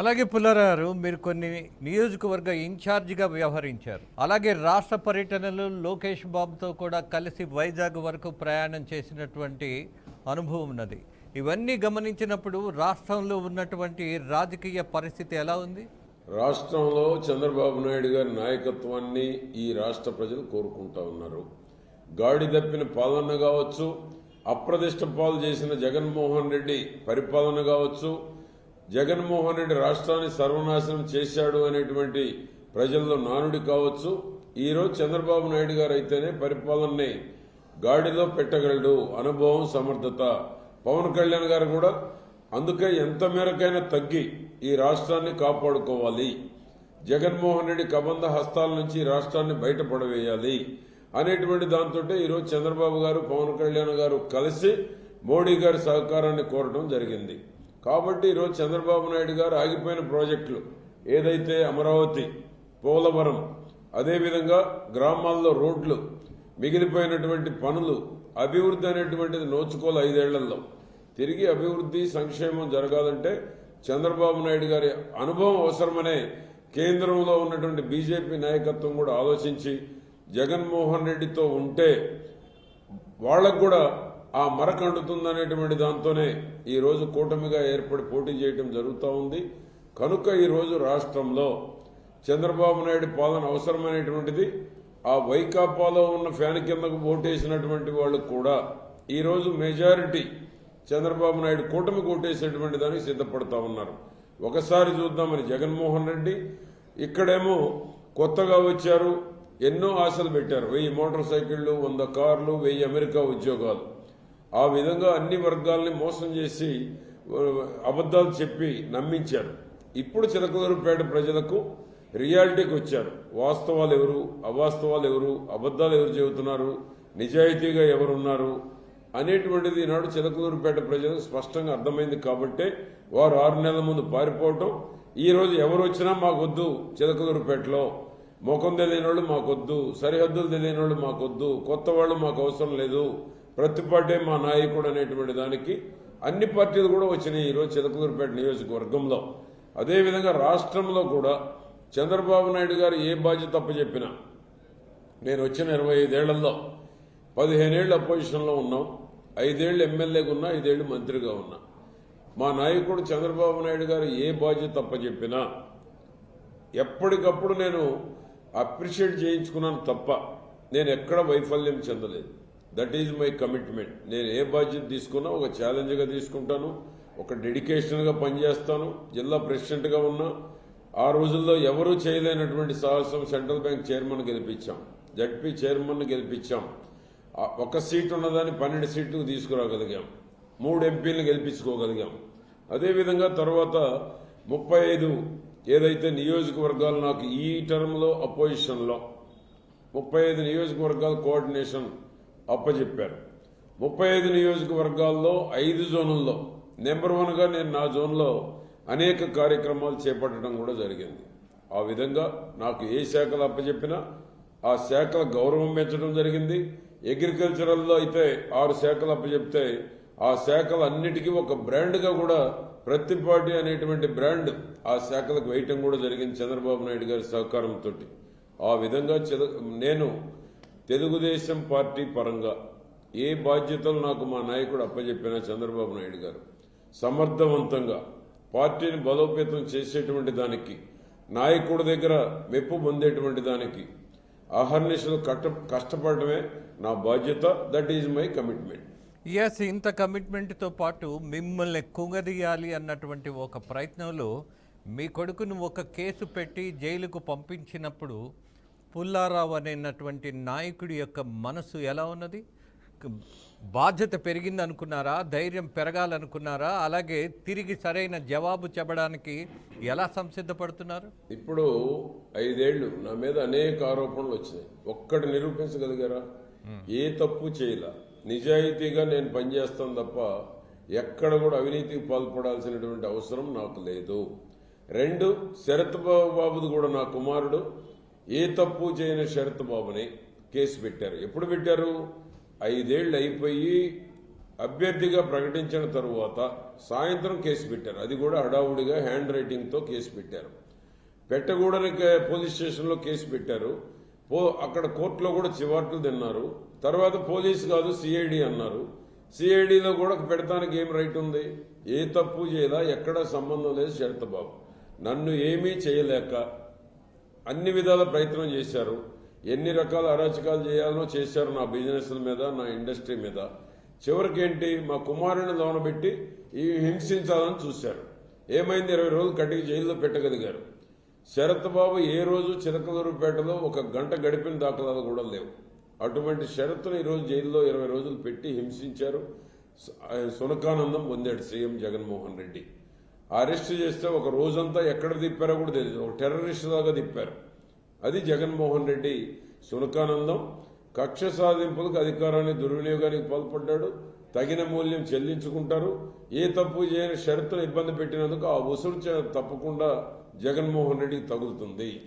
అలాగే పుల్లారావు మీరు కొన్ని నియోజకవర్గ ఇన్ఛార్జిగా వ్యవహరించారు. అలాగే రాష్ట్ర పర్యటనలో లోకేష్ బాబుతో కూడా కలిసి వైజాగ్ వరకు ప్రయాణం చేసినటువంటి అనుభవం ఉన్నది. ఇవన్నీ గమనించినప్పుడు రాష్ట్రంలో ఉన్నటువంటి రాజకీయ పరిస్థితి ఎలా ఉంది? రాష్ట్రంలో చంద్రబాబు నాయుడు గారి నాయకత్వాన్ని ఈ రాష్ట్ర ప్రజలు కోరుకుంటా ఉన్నారు. గాడి తప్పిన పాలన కావచ్చు అప్రదిష్ట పాలు చేసిన జగన్మోహన్ రెడ్డి పరిపాలన కావచ్చు జగన్మోహన్ రెడ్డి రాష్ట్రాన్ని సర్వనాశనం చేశాడు అనేటువంటి ప్రజల్లో నానుడి కావచ్చు. ఈరోజు చంద్రబాబు నాయుడు గారు అయితేనే పరిపాలనని గాడిలో పెట్టగలడు. అనుభవం సమర్థత. పవన్ కళ్యాణ్ గారు కూడా అందుకే ఎంత మేరకైనా తగ్గి ఈ రాష్ట్రాన్ని కాపాడుకోవాలి. జగన్మోహన్ రెడ్డి కబంధ హస్తాల నుంచి ఈ రాష్ట్రాన్ని బయటపడవేయాలి అనేటువంటి దాంతో ఈరోజు చంద్రబాబు గారు పవన్ కళ్యాణ్ గారు కలిసి మోడీ గారి సహకారాన్ని కోరడం జరిగింది. కాబట్టి ఈరోజు చంద్రబాబు నాయుడు గారు ఆగిపోయిన ప్రాజెక్టులు ఏదైతే అమరావతి పోలవరం అదేవిధంగా గ్రామాల్లో రోడ్లు మిగిలిపోయినటువంటి పనులు అభివృద్ధి అనేటువంటిది నోచుకోవాలి ఐదేళ్ళలో. తిరిగి అభివృద్ధి సంక్షేమం జరగాలంటే చంద్రబాబు నాయుడు గారి అనుభవం అవసరమనే కేంద్రంలో ఉన్నటువంటి బీజేపీ నాయకత్వం కూడా ఆలోచించి జగన్మోహన్ రెడ్డితో ఉంటే వాళ్ళకు కూడా ఆ మరక అంటుతుందనేటువంటి దాంతోనే ఈరోజు కూటమిగా ఏర్పడి పోటీ చేయటం జరుగుతూ ఉంది. కనుక ఈరోజు రాష్ట్రంలో చంద్రబాబు నాయుడు పాలన అవసరమైనటువంటిది ఆ వైకాపాలో ఉన్న ఫ్యాన్ కిందకు ఓటేసినటువంటి వాళ్ళు కూడా ఈరోజు మెజారిటీ చంద్రబాబు నాయుడు కూటమి కొట్టేసేటువంటి దానికి సిద్ధపడతా ఉన్నారు. ఒకసారి చూద్దామని జగన్మోహన్ రెడ్డి ఇక్కడేమో కొత్తగా వచ్చారు ఎన్నో ఆశలు పెట్టారు. వెయ్యి మోటార్ సైకిళ్ళు వంద కార్లు వెయ్యి అమెరికా ఉద్యోగాలు. ఆ విధంగా అన్ని వర్గాల్ని మోసం చేసి అబద్ధాలు అబద్దాలు చెప్పి నమ్మించారు. ఇప్పుడు చిలకలూరుపేట ప్రజలకు రియాలిటీకి వచ్చారు. వాస్తవాలు ఎవరు అవాస్తవాలు ఎవరు అబద్దాలు ఎవరు చెబుతున్నారు నిజాయితీగా ఎవరున్నారు అనేటువంటిది ఈనాడు చిలకలూరుపేట ప్రజలకు స్పష్టంగా అర్థమైంది కాబట్టే వారు ఆరు నెలల ముందు పారిపోవటం. ఈ రోజు ఎవరు వచ్చినా మాకొద్దు చిలకలూరుపేటలో. ముఖం తెలియని వాళ్ళు మాకొద్దు సరిహద్దులు తెలియని వాళ్ళు మాకొద్దు కొత్త వాళ్ళు మాకు అవసరం లేదు. ప్రతి పార్టీ మా నాయకుడు అనేటువంటి దానికి అన్ని పార్టీలు కూడా వచ్చినాయి ఈరోజు చిలకూరుపేట నియోజకవర్గంలో. అదేవిధంగా రాష్ట్రంలో కూడా చంద్రబాబు నాయుడు గారు ఏ బాధ్యత అప్పచెప్పినా నేను వచ్చిన ఇరవై ఐదేళ్ళలో పదిహేనేళ్ళు అపోజిషన్లో ఉన్నాం ఐదేళ్ళు ఎమ్మెల్యేగా ఉన్నా ఐదేళ్ళు మంత్రిగా ఉన్నా. మా నాయకుడు చంద్రబాబు నాయుడు గారు ఏ బాధ్యత అప్పచెప్పినా ఎప్పటికప్పుడు నేను అప్రిషియేట్ చేయించుకున్నాను తప్ప నేను ఎక్కడ వైఫల్యం చెందలేదు. దట్ ఈజ్ మై కమిట్మెంట్ నేను ఏ బాధ్యత తీసుకున్నా ఒక ఛాలెంజ్గా తీసుకుంటాను ఒక డెడికేషన్గా పనిచేస్తాను జిల్లా ప్రెసిడెంట్గా ఉన్నా. ఆ రోజుల్లో ఎవరూ చేయలేనటువంటి సాహసం సెంట్రల్ బ్యాంక్ చైర్మన్ గెలిపించాం. జడ్పీ చైర్మన్ గెలిపించాం. ఒక సీట్ ఉన్నదాన్ని పన్నెండు సీట్లు తీసుకురాగలిగాం. మూడు ఎంపీలను గెలిపించుకోగలిగాం. అదేవిధంగా తర్వాత ముప్పై ఐదు ఏదైతే నియోజకవర్గాలు నాకు ఈ టర్మ్లో అపోజిషన్లో ముప్పై ఐదు నియోజకవర్గాల కోఆర్డినేషన్ అప్పచెప్పారు ముప్పై ఐదు నియోజకవర్గాల్లో ఐదు జోనుల్లో నెంబర్ వన్గా నేను నా జోన్లో అనేక కార్యక్రమాలు చేపట్టడం కూడా జరిగింది. ఆ విధంగా నాకు ఏ శాఖలు అప్పచెప్పినా ఆ శాఖల గౌరవం పెంచడం జరిగింది. అగ్రికల్చరల్లో అయితే ఆరు శాఖలు అప్పచెప్తే ఆ శాఖలు అన్నిటికీ ఒక బ్రాండ్గా కూడా ప్రతిపాటి అనేటువంటి బ్రాండ్ ఆ శాఖలకు వేయటం కూడా జరిగింది చంద్రబాబు నాయుడు గారి సహకారంతో ఆ విధంగా నేను తెలుగుదేశం పార్టీ పరంగా ఏ బాధ్యతలు నాకు మా నాయకుడు అప్పచెప్పినా చంద్రబాబు నాయుడు గారు? సమర్థవంతంగా పార్టీని బలోపేతం చేసేటువంటి దానికి నాయకుడి దగ్గర మెప్పు పొందేటువంటి దానికి అహర్నిశలు కష్ట కష్టపడమే నా బాధ్యత. That is my commitment yes ఇంత కమిట్మెంట్తో పాటు మిమ్మల్ని కుంగదీయాలి అన్నటువంటి ఒక ప్రయత్నంలో మీ కొడుకును ఒక కేసు పెట్టి జైలుకు పంపించినప్పుడు పుల్లారావు అనేటటువంటి నాయకుడి యొక్క మనసు ఎలా ఉన్నది? బాధ్యత పెరిగింది అనుకున్నారా ధైర్యం పెరగాలనుకున్నారా? అలాగే తిరిగి సరైన జవాబు చెప్పడానికి ఎలా సంసిద్ధపడుతున్నారు? ఇప్పుడు ఐదేళ్ళు నా మీద అనేక ఆరోపణలు వచ్చినాయి. ఒక్కటి నిరూపించగలిగారా? ఏ తప్పు చేయలా. నిజాయితీగా నేను పనిచేస్తాను తప్ప ఎక్కడ కూడా అవినీతికి పాల్పడాల్సినటువంటి అవసరం నాకు లేదు. రెండు శరత్ బాబు బాబుది కూడా నా కుమారుడు. ఏ తప్పు చేయని శరత్ బాబుని కేసు పెట్టారు. ఎప్పుడు పెట్టారు? ఐదేళ్ళు అయిపోయి అభ్యర్థిగా ప్రకటించిన తరువాత సాయంత్రం కేసు పెట్టారు. అది కూడా హడావుడిగా హ్యాండ్ రైటింగ్తో కేసు పెట్టారు. పెట్టగూడని పోలీస్ స్టేషన్లో కేసు పెట్టారు. పో అక్కడ కోర్టులో కూడా చివాట్లు తిన్నారు. తర్వాత పోలీసు కాదు సిఐడి అన్నారు. సిఐడిలో కూడా పెడతానికి ఏం రైట్ ఉంది? ఏ తప్పు చేయదా? ఎక్కడ సంబంధం లేదు శరత్ బాబు. నన్ను ఏమీ చేయలేక అన్ని విధాల ప్రయత్నం చేశారు. ఎన్ని రకాల అరాచకాలు చేయాలనో చేశారు నా బిజినెస్ల మీద నా ఇండస్ట్రీ మీద. చివరికి ఏంటి మా కుమారుని లోనబెట్టి ఈ హింసించాలని చూశారు. ఏమైంది? ఇరవై రోజులు కట్టికి జైల్లో పెట్టగలిగారు. శరత్ బాబు ఏ రోజు చిలకలూరుపేటలో ఒక గంట గడిపిన దాఖలాలు కూడా లేవు. అటువంటి షరతును ఈరోజు జైల్లో ఇరవై రోజులు పెట్టి హింసించారు సునకానందం పొందాడు సీఎం జగన్మోహన్ రెడ్డి. అరెస్ట్ చేస్తే ఒక రోజంతా ఎక్కడ తిప్పారో కూడా తెలియదు ఒక టెర్రరిస్ట్ దాకా తిప్పారు. అది జగన్మోహన్ రెడ్డి సునకానందం. కక్ష సాధింపులకు అధికారాన్ని దుర్వినియోగానికి పాల్పడ్డాడు. తగిన మూల్యం చెల్లించుకుంటారు. ఏ తప్పు చేయని షరతులు ఇబ్బంది పెట్టినందుకు ఆ ఉసురు తప్పకుండా జగన్మోహన్ రెడ్డికి తగులుతుంది.